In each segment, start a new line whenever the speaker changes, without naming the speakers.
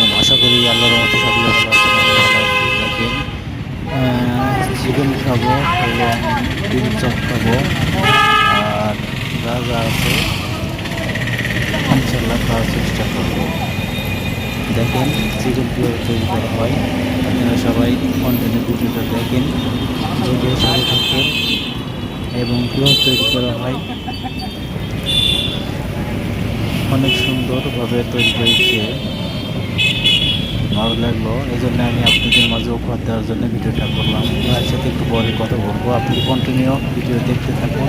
আলাইকুম আশা করি আল্লাহর মতো সকলে চিকেন খাব এবং ডিম চপ খাব। আর যা যা আছে ইনশাল্লাহ খাওয়ার চেষ্টা করব। দেখেন চিকেন কীভাবে তৈরি করা হয়। আপনারা সবাই কন্টিনিউ ভিডিওটা দেখেন ভিডিও সাথে থাকেন এবং কীভাবে তৈরি করা হয়। অনেক সুন্দরভাবে তৈরি হয়েছে। ভালো লাগল। এই জন্য আমি আপনাদের মাঝে উপহার দেওয়ার জন্য ভিডিওটা করলাম। ভাইয়ের সাথে একটু পরে কথা বলব। আপনি কন্টিনিউ ভিডিও দেখতে থাকুন।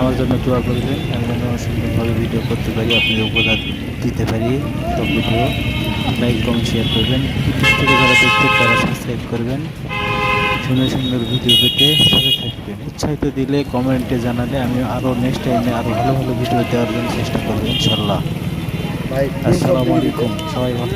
আমার জন্য দোয়া করবেন। আমি যেন সুন্দরভাবে ভিডিও করতে পারি আপনাদের উপহার দিতে পারি। সব ভিডিও লাইক কমেন্ট শেয়ার করবেন। ইউটিউব থেকে যারা দেখতে তারা সাবস্ক্রাইব করবেন। সুন্দর সুন্দর ভিডিও পেতে সাথে থাকবেন। উৎসাহিত দিলে কমেন্টে জানালে আমি আরও নেক্সট টাইমে আরও ভালো ভালো ভিডিও দেওয়ার জন্য চেষ্টা করব ইনশাল্লাহ
ভাই
আসসালামু আলাইকুম। সবাই ভালো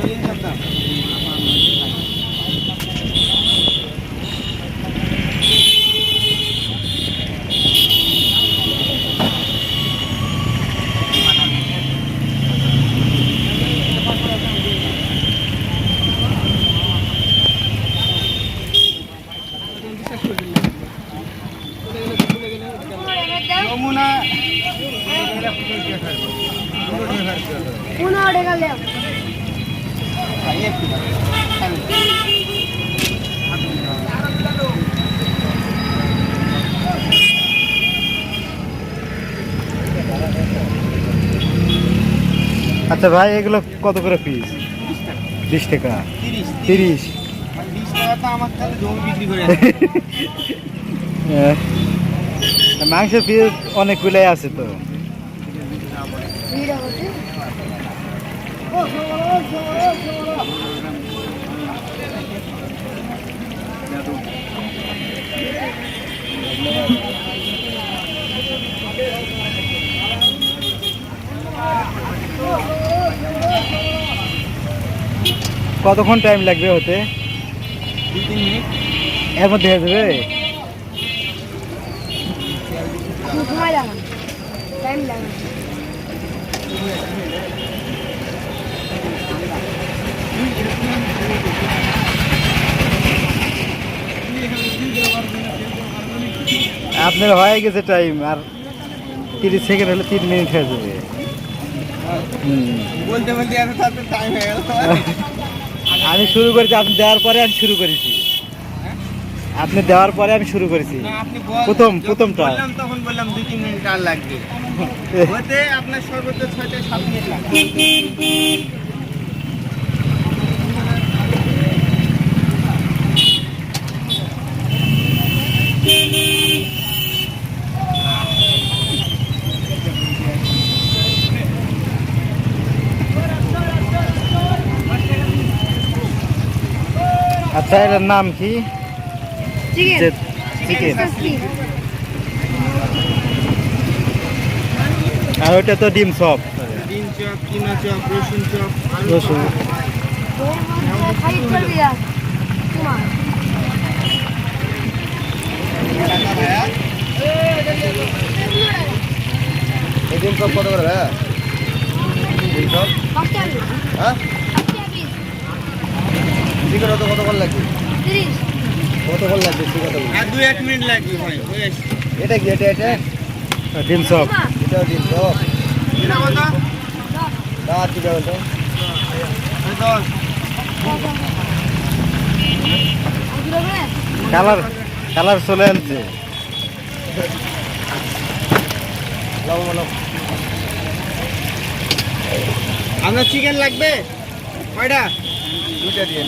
আচ্ছা ভাই এগুলো কত করে পিস বিশ টাকা।
তিরিশ। মানে
আহ, মাংসের পিস অনেকগুলাই আছে তো।
ভিড় হচ্ছে
কতক্ষণ টাইম লাগবে হতে?
দুই তিন মিনিট।
এর মধ্যে হয়ে যাবে?
সময় লাগান টাইম লাগান
আপনার হয়ে গেছে টাইম আর তিরিশ সেকেন্ড হলে তিন মিনিট হয়ে যাবে।
বলতে বলতে টাইম হয়ে গেল।
আমি শুরু করেছি আপনি দেওয়ার পরে আমি শুরু করেছি। আপনি দেওয়ার পরে আমি শুরু করেছি। প্রথম প্রথমটা।
তখন বললাম দুই তিন মিনিট আর লাগবে। হতে আপনার সর্বোচ্চ ছয় থেকে সাত মিনিট লাগবে।
আচ্ছা এটার নাম কি?
চিকেন
চিকেন আর ওইটা তো ডিম সব
ডিম চপ কিমা চপ রসুন চপ
রসুন।
চপ। ডিম চপ কত করে ভাইয়া? ডিম চপ? হ্যাঁ? চিকেন কত কত করে লাগবে?
তিরিশ।
কতক্ষণ লাগবে? চিকেন আর দুই এক মিনিট লাগবে ভাই এটা কি এটা এটা?
ডিম সব।
তোমার
এটা ডিম
দশ আর দুটো করে
কালার কালার চলে আনছে।
আপনার চিকেন লাগবে? কয়টা? দুটা দিয়ে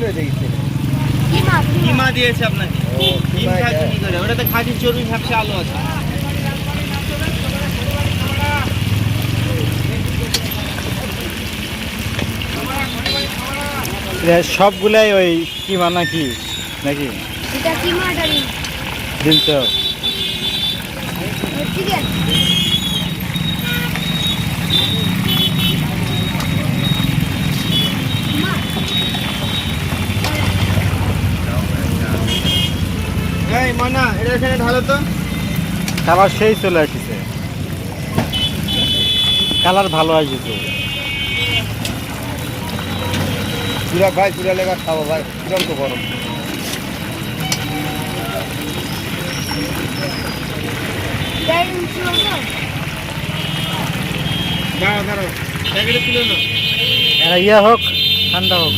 দিয়ে দিচ্ছি
কিমা কিমা।
কিমা দিয়েছে আপনাকে। ডিম খাচ্ছি কি করে? ওটাতে খাঁটি চর্বি আলু আছে।
সবগুলাই ওই কিমা নাকি? নাকি?
এটা কিমা এটা ডিম।
ডিম সব
চিকেন কিমা
ময়না এটা এখানে ঢালো তো।
কালার সেই চলে আসছে। কালার ভালো আসছে
চুরা ভাই চুরা লেখা খাব ভাই চুরাম তো গরম। না
এরা ইয়া হোক ঠান্ডা হোক।